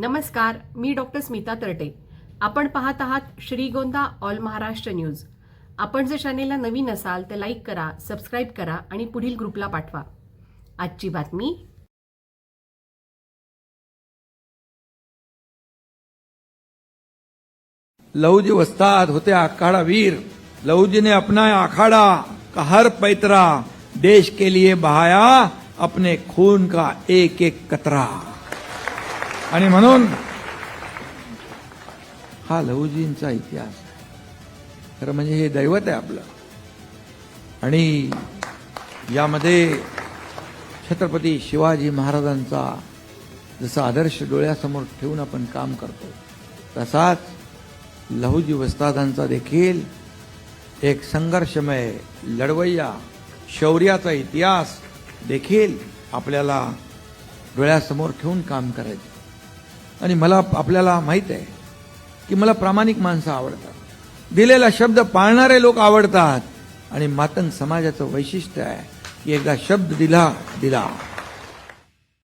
नमस्कार मी डॉक्टर स्मिता तरटे. आपण पाहत आहात श्रीगोंदा ऑल महाराष्ट्र न्यूज. आपण जर चॅनेलला नवीन असाल तर लाईक करा सबस्क्राईब करा आणि पुढील ग्रुपला पाठवा. आजची बातमी. लहूजी वस्ताद होते आखाडा वीर. लहूजी ने अपनाया अखाड़ा का हर पैतरा. देश के लिए बहाया अपने खून का एक एक कतरा. आणि म्हणून हा लहूजींचा इतिहास. खरं म्हणजे हे दैवत आहे आपलं. आणि यामध्ये छत्रपती शिवाजी महाराजांचा जसा आदर्श डोळ्यासमोर ठेवून आपण काम करतो तसाच लहुजी वस्तादांचा देखील एक संघर्षमय लढवय्या शौर्याचा इतिहास देखील आपल्याला डोळ्यासमोर ठेवून काम करायचं. आणि मला आपल्याला माहीत आहे की मला प्रामाणिक माणसं आवडतात. दिलेला शब्द पाळणारे लोक आवडतात. आणि मातंग समाजाचं वैशिष्ट्य आहे की एकदा शब्द दिला दिला.